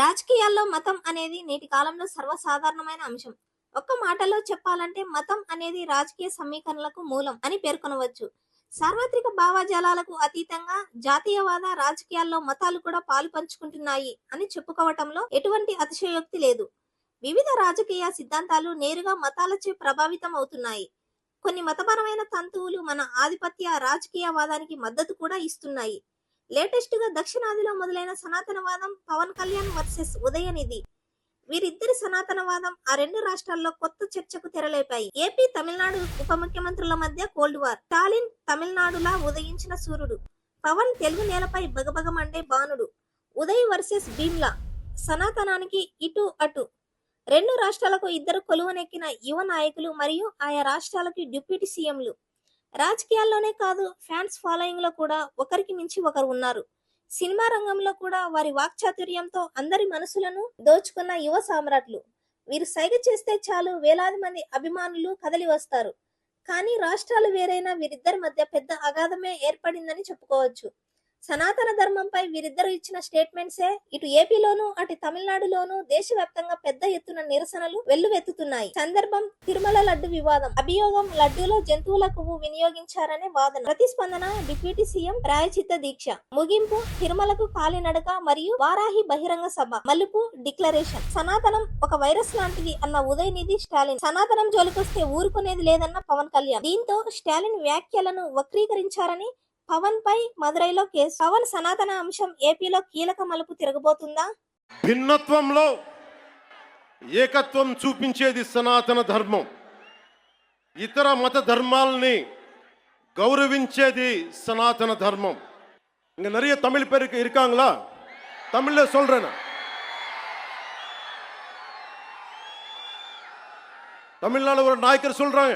రాజకీయాల్లో మతం అనేది నేటి కాలంలో సర్వసాధారణమైన అంశం. ఒక్క మాటలో చెప్పాలంటే మతం అనేది రాజకీయ సమీకరణలకు మూలం అని పేర్కొనవచ్చు. సార్వత్రిక భావజాలాలకు అతీతంగా జాతీయవాద రాజకీయాల్లో మతాలు కూడా పాలు పంచుకుంటున్నాయి అని చెప్పుకోవటంలో ఎటువంటి అతిశయోక్తి లేదు. వివిధ రాజకీయ సిద్ధాంతాలు నేరుగా మతాలచే ప్రభావితం అవుతున్నాయి. కొన్ని మతపరమైన తంతువులు మన ఆధిపత్య రాజకీయవాదానికి మద్దతు కూడా ఇస్తున్నాయి. లేటెస్ట్గా దక్షిణాదిలో మొదలైన సనాతనవాదం పవన్ కళ్యాణ్ వర్సెస్ ఉదయనిధి. వీరిద్దరి సనాతనవాదం ఆ రెండు రాష్ట్రాల్లో కొత్త చర్చకు తెరలేపాయి. ఏపీ తమిళనాడు ఉప ముఖ్యమంత్రుల మధ్య కోల్డ్ వార్. స్టాలిన్ తమిళనాడులా ఉదయించిన సూర్యుడు. పవన్ తెలుగు నేలపై బగబగమండే బాణుడు. ఉదయ్ వర్సెస్ భీమ్లా. సనాతనానికి ఇటు అటు. రెండు రాష్ట్రాలకు ఇద్దరు కొలువనెక్కిన యువ నాయకులు మరియు ఆయా రాష్ట్రాలకి డిప్యూటీ సీఎంలు. రాజకీయాల్లోనే కాదు ఫ్యాన్స్ ఫాలోయింగ్లో కూడా ఒకరికి మించి ఒకరు ఉన్నారు. సినిమా రంగంలో కూడా వారి వాక్చాతుర్యంతో అందరి మనసులను దోచుకున్న యువ సామ్రాట్లు. వీరు సైగ చేస్తే చాలు వేలాది మంది అభిమానులు కదలి వస్తారు. కానీ రాష్ట్రాలు వేరైనా వీరిద్దరి మధ్య పెద్ద అగాధమే ఏర్పడిందని చెప్పుకోవచ్చు. సనాతన ధర్మంపై వీరిద్దరు ఇచ్చిన స్టేట్మెంట్సే. ఇటు ఏపీలోను అటు తమిళనాడులోను దేశవ్యాప్తంగా పెద్ద ఎత్తున నిరసనలు వెల్లువెత్తుతున్నాయి. సందర్భం తిరుమల లడ్డు వివాదం. అభియోగం లడ్డూలో జంతువుల కొవ్వు వినియోగించారనే వాదన. ప్రతిస్పందన డిప్యూటీ సీఎం ప్రాయచిత్త దీక్ష. ముగింపు తిరుమలకు కాలినడక మరియు వారాహి బహిరంగ సభ. మలుపు డిక్లరేషన్. సనాతనం ఒక వైరస్ లాంటిది అన్న ఉదయనిధి స్టాలిన్. సనాతనం జోలికొస్తే ఊరుకునేది లేదన్న పవన్ కళ్యాణ్. దీంతో స్టాలిన్ వ్యాఖ్యలను వక్రీకరించారని పవన్ పై మదురైలో కేసు పవన్ సనాతన అంశం ఏపీలో కీలక మలుపు తిరగబోతుందా భిన్నత్వంలో ఏకత్వం చూపించేది సనాతన ధర్మం ఇతర మత ధర్మాలని கௌரவிச்சேதி சனாதன தர்மம் இங்க நிறைய தமிழ் பேர் இருக்கு- இருக்காங்களா தமிழ்ல சொல்றேன் நான். தமிழ்நாடு ஒரு நாயக்கர் சொல்றாங்க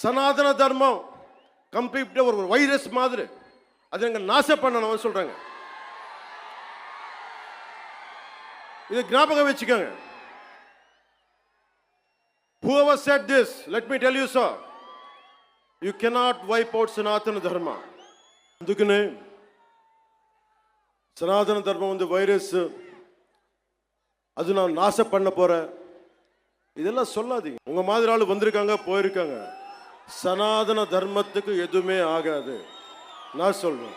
சனாதன தர்மம் கம்ப்ளீட்டா ஒரு வைரஸ் மாதிரி அதை எங்க நாச பண்ணணும் சொல்றாங்க இது ஞாபகம் வச்சுக்கோங்க Whoever said this, let me tell you, sir, you cannot wipe out Sanatana Dharma. అందుకనే సనాతన ధర్మం ఉంది వైరస్ அது நான் நாச பண்ண போறேன் இதெல்லாம் சொல்லாதீங்க உங்க மாதிரி ஆள் வந்திருக்காங்க போயிருக்காங்க சனாதன தர்மத்துக்கு எதுவுமே ஆகாது. நான் சொல்றேன்.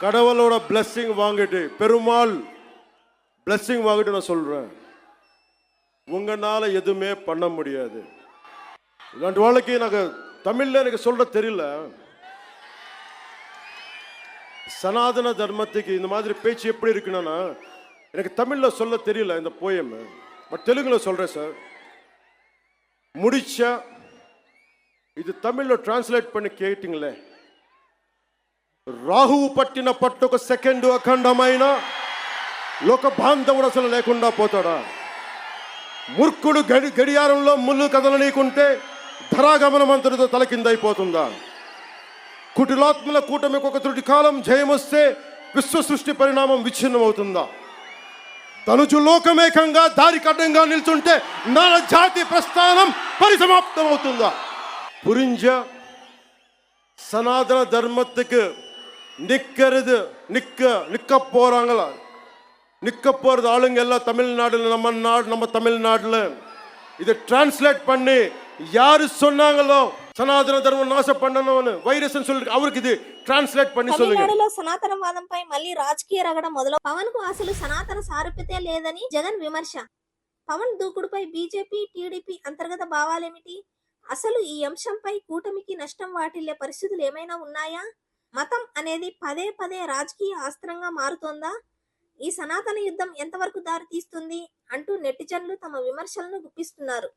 கடவுளோட பிளஸ்ஸிங் வாங்கிட்டு பெருமாள் பிளஸ்ஸிங் வாங்கிட்டு நான் சொல்றேன். உங்களால் எதுவுமே பண்ண முடியாது. இல்லாண்டு வாழ்க்கை எனக்கு தமிழில் எனக்கு சொல்ற தெரியல. சனாதன தர்மத்துக்கு இந்த மாதிரி பேச்சு எப்படி இருக்குன்னா எனக்கு தமிழில் சொல்ல தெரியல இந்த போயம் பட் தெலுங்கில் சொல்கிறேன் சார் முடிச்ச ఇది తమిళ్ళో ట్రాన్స్లేట్ పని కేటింగ్లే. రాహువు పట్టిన పట్టు ఒక సెకండ్ అఖండమైన లోక బాంధవుడు అసలు లేకుండా పోతాడా? మూర్ఖుడు గడి గడియారంలో ముళ్ళు కదలనీకుంటే ధరాగమన తలకిందైపోతుందా తల కుటిలాత్మల కూటమికి ఒక త్రుటి కాలం జయమొస్తే విశ్వ సృష్టి పరిణామం విచ్ఛిన్నమవుతుందా? తనుచు లోకమేకంగా దారి కడ్డంగా నిల్చుంటే నా జాతి ప్రస్థానం పరిసమాప్తం అవుతుందా புரிஞ்ச சனாதன தர்மத்துக்கு நிக்கிறது நிக்க நிக்க போறாங்களா நிக்க போறது ஆளுங்க எல்லாம் தமிழ்நாடுல நம்ம நாடு நம்ம தமிழ்நாடுல இதை டிரான்ஸ்லேட் பண்ணி யாரு சொன்னாங்களோ சனாதன தர்மம் நாசம் பண்ணணும்னு வைரஸ் சொல்லி அவருக்கு இது டிரான்ஸ்லேட் பண்ணி சொல்லுங்க తమిళనాడులో సనాతనవాదంపై మళ్ళీ రాజకీయ రగడ మొదలు పవన్ కు అసలు సనాతన సారూప్యతే లేదని జగన్ విమర్శ పవన్ దూకుడుపై బీజేపీ టీడీపీ అంతర్గత భావాలేమిటి అసలు ఈ అంశంపై కూటమికి నష్టం వాటిల్లే పరిస్థితులు ఏమైనా ఉన్నాయా? మతం అనేది పదే పదే రాజకీయ అస్త్రంగా మారుతోందా? ఈ సనాతన యుద్ధం ఎంతవరకు దారితీస్తుంది? అంటూ నెటిజన్లు తమ విమర్శలను గుప్పిస్తున్నారు.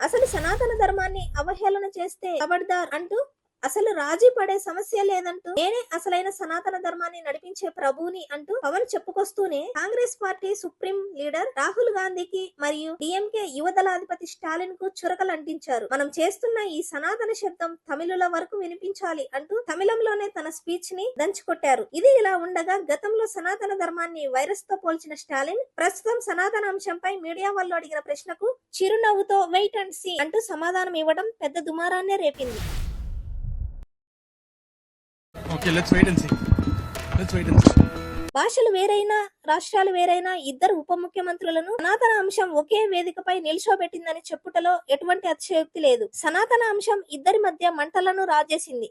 అసలు సనాతన ధర్మాన్ని అవహేళన చేస్తే కబడ్దార్ అంటూ అసలు రాజీ పడే సమస్య లేదంటూ నేనే అసలైన సనాతన ధర్మాన్ని నడిపించే ప్రభువుని అంటూ Pawan చెప్పుకొస్తూనే Congress party supreme leader Rahul గాంధీకి మరియు డిఎంకే యువదళాధిపతి స్టాలిన్కు చురకలు అంటించారు మనం చేస్తున్న ఈ సనాతన శబ్దం తమిళుల వరకు వినిపించాలి అంటూ తమిళంలోనే తన స్పీచ్ని దంచుకొట్టారు. ఇది ఇలా ఉండగా గతంలో సనాతన ధర్మాన్ని వైరస్తో పోల్చిన స్టాలిన్ ప్రస్తుతం సనాతన అంశంపై మీడియా వాళ్ళు అడిగిన ప్రశ్నకు చిరునవ్వుతో వెయిట్ అండ్ సీ అంటూ సమాధానం ఇవ్వడం పెద్ద దుమారాన్నే రేపింది. Okay let's wait and see let's wait and see భాషలు వేరైనా రాష్ట్రాలు వేరైనా ఇద్దరు ఉప ముఖ్యమంత్రులను సనాతన అంశం ఒకే వేదికపై నిల్చోబెట్టిందని చెప్పుటలో ఎటువంటి అతిశయోక్తి లేదు. సనాతన అంశం ఇద్దరి మధ్య మంటలను రాజేసింది.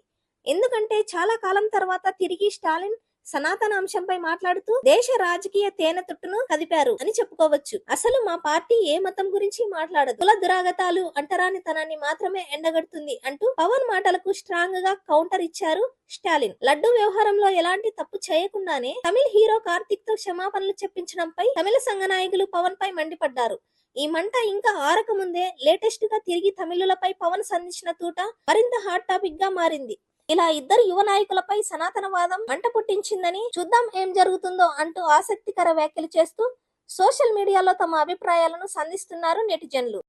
ఎందుకంటే చాలా కాలం తర్వాత తిరిగి స్టాలిన్ సనాతన అంశంపై మాట్లాడుతూ దేశ రాజకీయ తేనె తుట్టును కదిపారు అని చెప్పుకోవచ్చు. అసలు మా పార్టీ ఏ మతం గురించి మాట్లాడదు? కుల దురాగతాలు అంటరాని తనాన్ని మాత్రమే ఎండగడుతుంది అంటూ పవన్ మాటలకు స్ట్రాంగ్గా కౌంటర్ ఇచ్చారు స్టాలిన్. లడ్డు వ్యవహారంలో ఎలాంటి తప్పు చేయకుండానే తమిళ హీరో కార్తిక్తో క్షమాపణలు చెప్పించడంపై తమిళ సంఘ నాయకులు పవన్ పై మండిపడ్డారు. ఈ మంట ఇంకా ఆరకముందే లేటెస్ట్గా తిరిగి తమిళులపై పవన్ సంధించిన తూట మరింత హాట్ టాపిక్గా మారింది. ఇలా ఇద్దరు యువ నాయకులపై సనాతనవాదం మంట పుట్టించిందని చూద్దాం ఏం జరుగుతుందో అంటూ ఆసక్తికర వ్యాఖ్యలు చేస్తూ సోషల్ మీడియాలో తమ అభిప్రాయాలను సంధిస్తున్నారు నెటిజన్లు.